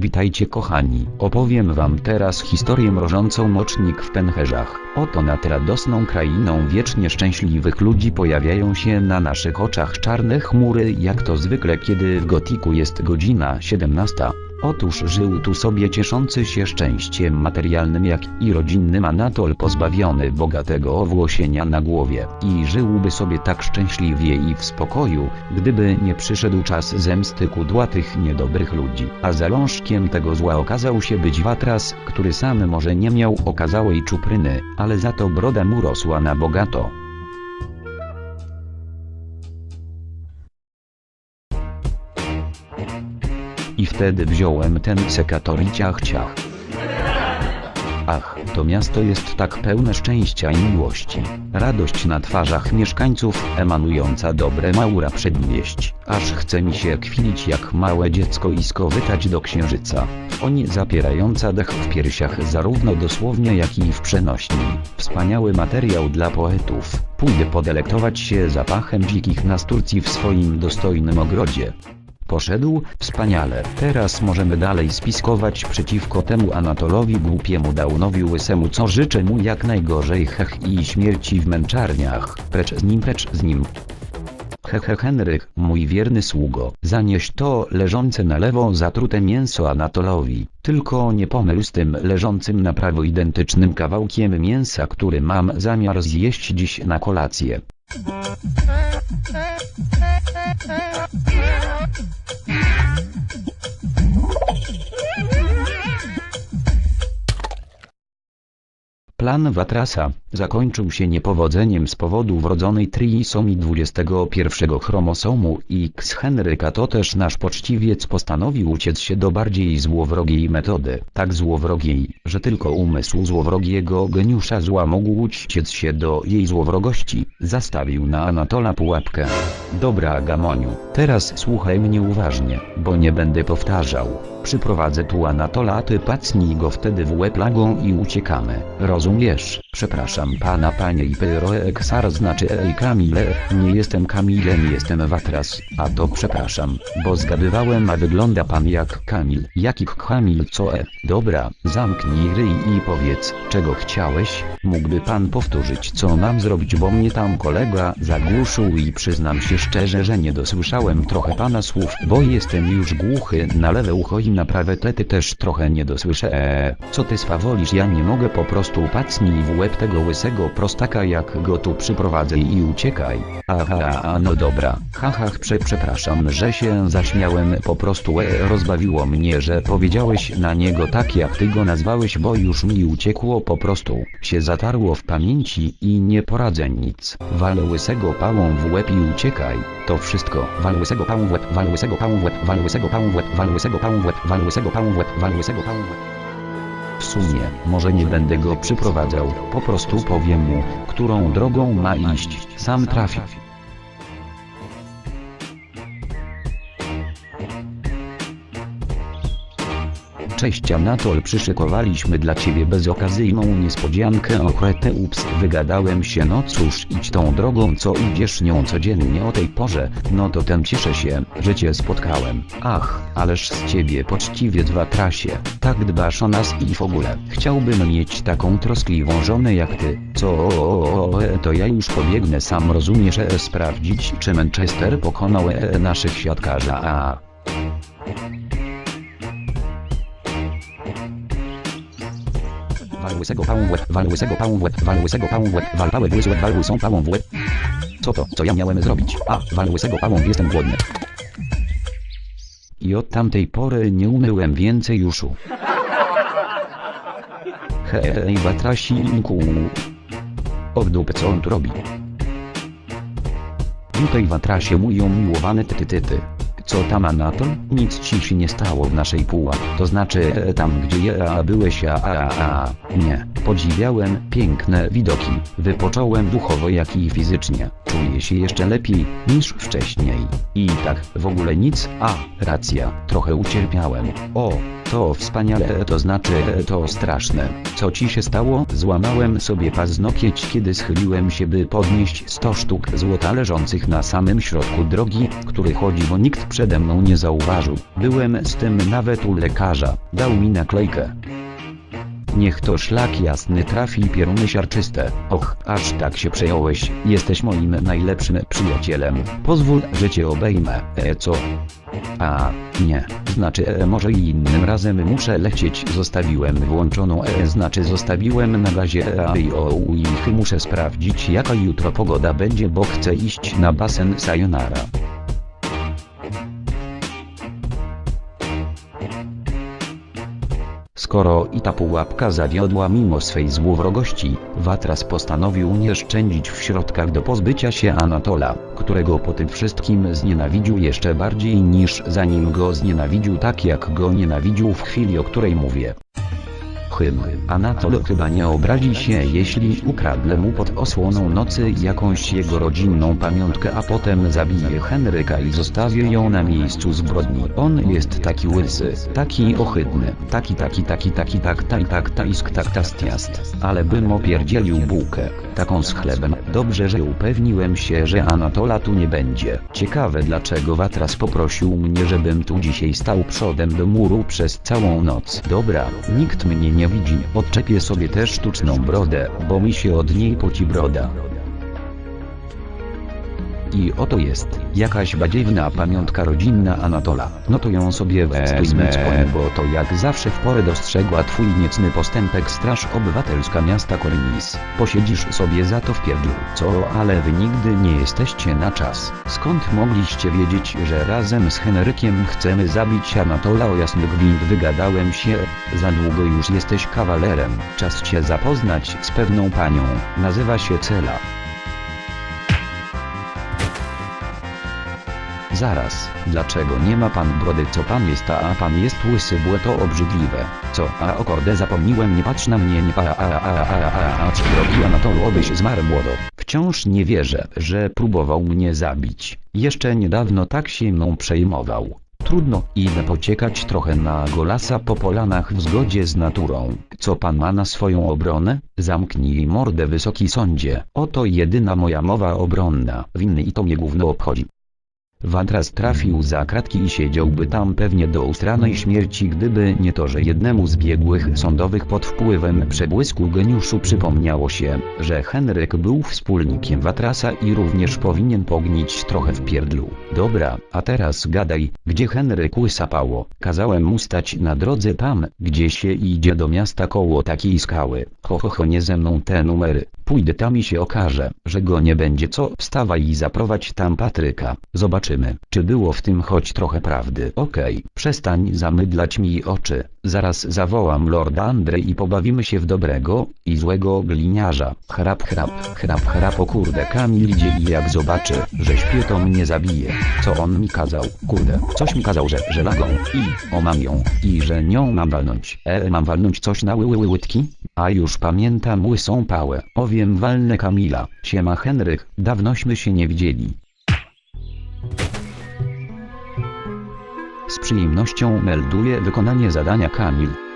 Witajcie kochani, opowiem wam teraz historię mrożącą mocznik w pęcherzach. Oto nad radosną krainą wiecznie szczęśliwych ludzi pojawiają się na naszych oczach czarne chmury jak to zwykle kiedy w gotiku jest godzina 17. Otóż żył tu sobie cieszący się szczęściem materialnym jak i rodzinnym Anatol pozbawiony bogatego owłosienia na głowie i żyłby sobie tak szczęśliwie i w spokoju, gdyby nie przyszedł czas zemsty kudłatych niedobrych ludzi. A zalążkiem tego zła okazał się być Watras, który sam może nie miał okazałej czupryny, ale za to broda mu rosła na bogato. Wtedy wziąłem ten sekator i ciach ciach. Ach, to miasto jest tak pełne szczęścia i miłości. Radość na twarzach mieszkańców, emanująca dobre maura przedwieść, aż chce mi się kwilić jak małe dziecko i skowykać do księżyca. Oni zapierająca dech w piersiach zarówno dosłownie jak i w przenośni. Wspaniały materiał dla poetów. Pójdę podelektować się zapachem dzikich nasturcji w swoim dostojnym ogrodzie. Poszedł, wspaniale. Teraz możemy dalej spiskować przeciwko temu Anatolowi głupiemu Daunowi łysemu co życzę mu jak najgorzej hech i śmierci w męczarniach. Precz z nim, precz z nim. Hehe Henryk, mój wierny sługo, zanieś to leżące na lewo zatrute mięso Anatolowi, tylko nie pomyl z tym leżącym na prawo identycznym kawałkiem mięsa, który mam zamiar zjeść dziś na kolację. Yeah. Plan Watrasa zakończył się niepowodzeniem z powodu wrodzonej triisomii 21 chromosomu X. Henryka to też nasz poczciwiec postanowił uciec się do bardziej złowrogiej metody. Tak złowrogiej, że tylko umysł złowrogiego geniusza zła mógł uciec się do jej złowrogości. Zastawił na Anatola pułapkę. Dobra Gamoniu, teraz słuchaj mnie uważnie, bo nie będę powtarzał. Przyprowadzę tu Anatola, a ty pacnij go wtedy w łeb lagą i uciekamy. Rozumiesz? Przepraszam pana panie i pyroeksar znaczy ej Kamile, nie jestem Kamilem jestem Watras, a to przepraszam, bo zgadywałem a wygląda pan jak Kamil. Jaki Kamil co e? Dobra, zamknij ryj i powiedz, czego chciałeś? Mógłby pan powtórzyć co mam zrobić bo mnie tam kolega zagłuszył i przyznam się szczerze, że nie dosłyszałem trochę pana słów, bo jestem już głuchy na lewe ucho i na prawe tlety też trochę nie dosłyszę eee, co ty swawolisz ja nie mogę po prostu pacnij w łeb tego łysego prostaka jak go tu przyprowadzę i uciekaj. Aha, a no dobra, haha prze przepraszam, że się zaśmiałem po prostu e, rozbawiło mnie, że powiedziałeś na niego tak jak ty go nazwałeś, bo już mi uciekło po prostu, się zatarło w pamięci i nie poradzę nic. Wal łysego pałą w łeb i uciekaj, to wszystko. Wal łysego pałą w łeb, wal łysego pałą w łeb, wal łysego pałą w łeb, wal łysego pałą w łeb, wal łysego pałą w łeb, wal łysego pałą w łeb. W sumie, może nie będę go przyprowadzał, po prostu powiem mu, którą drogą ma iść, sam trafi. Cześć Anatol przyszykowaliśmy dla ciebie bezokazyjną niespodziankę ochotę ups wygadałem się no cóż idź tą drogą co idziesz nią codziennie o tej porze, no to tem cieszę się, że cię spotkałem. Ach, ależ z ciebie poczciwie dwa trasie, tak dbasz o nas i w ogóle. Chciałbym mieć taką troskliwą żonę jak ty, co e, to ja już pobiegnę sam rozumiesz e, sprawdzić czy Manchester pokonał e, naszych siatkarza a Wal łysego pałą w łeb, wal łysego pałą w łeb, wal łysego pałą w łeb, wal pałę w łysy łeb, wal łysą pałą w łeb. Co to, co ja miałem zrobić? A, wal łysego pałą, jestem głodny. I od tamtej pory nie umyłem więcej uszu. Hej, batrasinku. O w dupę co on tu robi? Witaj watrasie mój umiłowany ty ty ty ty. Co tam Anatol? Nic ci się nie stało w naszej puła. To znaczy e, tam gdzie ja byłeś a a a. Nie. Podziwiałem piękne widoki. Wypocząłem duchowo jak i fizycznie. Czuję się jeszcze lepiej niż wcześniej. I tak w ogóle nic, a racja, trochę ucierpiałem. O, to wspaniale, to znaczy to straszne. Co ci się stało? Złamałem sobie paznokieć, kiedy schyliłem się, by podnieść 100 sztuk złota leżących na samym środku drogi, który chodzi, bo nikt przede mną nie zauważył. Byłem z tym nawet u lekarza. Dał mi naklejkę. Niech to szlak jasny trafi pioruny siarczyste. Och, aż tak się przejąłeś. Jesteś moim najlepszym przyjacielem. Pozwól, że cię obejmę. E co? A, nie. Znaczy, e, może i innym razem muszę lecieć. Zostawiłem włączoną e, znaczy zostawiłem na gazie e, a i o ich muszę sprawdzić jaka jutro pogoda będzie, bo chcę iść na basen Sayonara. Skoro i ta pułapka zawiodła mimo swej złowrogości, Watras postanowił nie szczędzić w środkach do pozbycia się Anatola, którego po tym wszystkim znienawidził jeszcze bardziej niż zanim go znienawidził tak jak go nienawidził w chwili o której mówię. Hym, Anatol chyba nie obrazi się jeśli ukradnę mu pod osłoną nocy jakąś jego rodzinną pamiątkę a potem zabiję Henryka i zostawię ją na miejscu zbrodni. On jest taki łysy, taki ohydny, taki taki taki taki tak tak tak taisk tak tastiast, ale bym opierdzielił bułkę, taką z chlebem. Dobrze, że upewniłem się, że Anatola tu nie będzie. Ciekawe dlaczego Watras poprosił mnie, żebym tu dzisiaj stał przodem do muru przez całą noc. Dobra, nikt mnie nie widzi, odczepię sobie tę sztuczną brodę, bo mi się od niej poci broda. I oto jest, jakaś badziewna pamiątka rodzinna Anatola. No to ją sobie wezmę, bo to jak zawsze w porę dostrzegła twój niecny postępek Straż Obywatelska miasta Korinis. Posiedzisz sobie za to w pierdlu. Co, ale wy nigdy nie jesteście na czas. Skąd mogliście wiedzieć, że razem z Henrykiem chcemy zabić Anatola o jasny gwint wygadałem się, za długo już jesteś kawalerem. Czas cię zapoznać z pewną panią. Nazywa się Cela. Zaraz, dlaczego nie ma pan brody co pan jest a pan jest łysy było to obrzydliwe. Co a o korde zapomniłem nie patrz na mnie nie pa a a a a a a czy drogi Anatolu obyś zmarł młodo. Wciąż nie wierzę, że próbował mnie zabić. Jeszcze niedawno tak się mną przejmował. Trudno, idę pociekać trochę na golasa po polanach w zgodzie z naturą. Co pan ma na swoją obronę? Zamknij mordę wysoki sądzie. Oto jedyna moja mowa obronna. Winny i to mnie gówno obchodzi. Watras trafił za kratki i siedziałby tam pewnie do ustranej śmierci gdyby nie to, że jednemu z biegłych sądowych pod wpływem przebłysku geniuszu przypomniało się, że Henryk był wspólnikiem Watrasa i również powinien pognić trochę w pierdlu. Dobra, a teraz gadaj, gdzie Henryk łysapało. Kazałem mu stać na drodze tam, gdzie się idzie do miasta koło takiej skały. Ho ho ho nie ze mną te numery. Pójdę tam i się okaże, że go nie będzie co wstawaj i zaprowadź tam Patryka. Zobaczymy, czy było w tym choć trochę prawdy. Okej, przestań zamydlać mi oczy. Zaraz zawołam Lorda Andrej i pobawimy się w dobrego i złego gliniarza. Chrap chrap, chrap chrap o kurde Kamil idzie i jak zobaczy, że śpię to mnie zabije. Co on mi kazał? Kurde, coś mi kazał, że, że lagą i o mam ją i że nią mam walnąć. E mam walnąć coś na łyły? A już pamiętam łysą pałę. O wiem walnę Kamila. Siema Henryk, dawnośmy się nie widzieli. Z przyjemnością melduję wykonanie zadania Kamil.